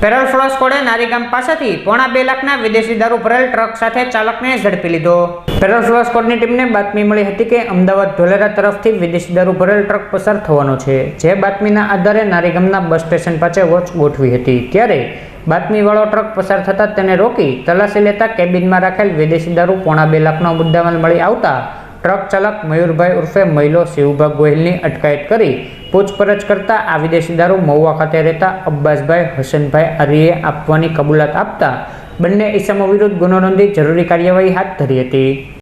Parole ફ્લોસ કોડે નારીગામ પાસેથી પોણા બે લાખના વિદેશી દારૂ ભરેલ ટ્રક સાથે ચાલકને ઝડપી લીધો. પેરોલ ફ્લોસ કોડની ટીમને બાતમી મળી હતી કે અમદાવાદ ધોલેરા તરફથી વિદેશી દારૂ ભરેલ ટ્રક પસાર થવાનો છે. જે બાતમીના આધારે નારીગામના બસ સ્ટેશન પાસે વોચ ગોઠવી હતી. ત્યારે બાતમીવાળો ટ્રક પસાર થતાં તેને રોકી તલાશી લેતા કેબિનમાં રાખેલ વિદેશી દારૂ પોણા બે લાખનો મુદ્દામાલ મળી આવતા ટ્રક ચાલક મયુરભાઈ ઉર્ફે મહિલો શિવભાગ ગોહિલની અટકાયત કરી પૂછપરછ કરતા આ વિદેશી દારૂ મહુવા ખાતે રહેતા અબ્બાસભાઈ હસનભાઈ આર્યે આપવાની કબૂલાત આપતા બંને ઇસમો વિરુદ્ધ ગુનો નોંધી જરૂરી કાર્યવાહી હાથ ધરી હતી.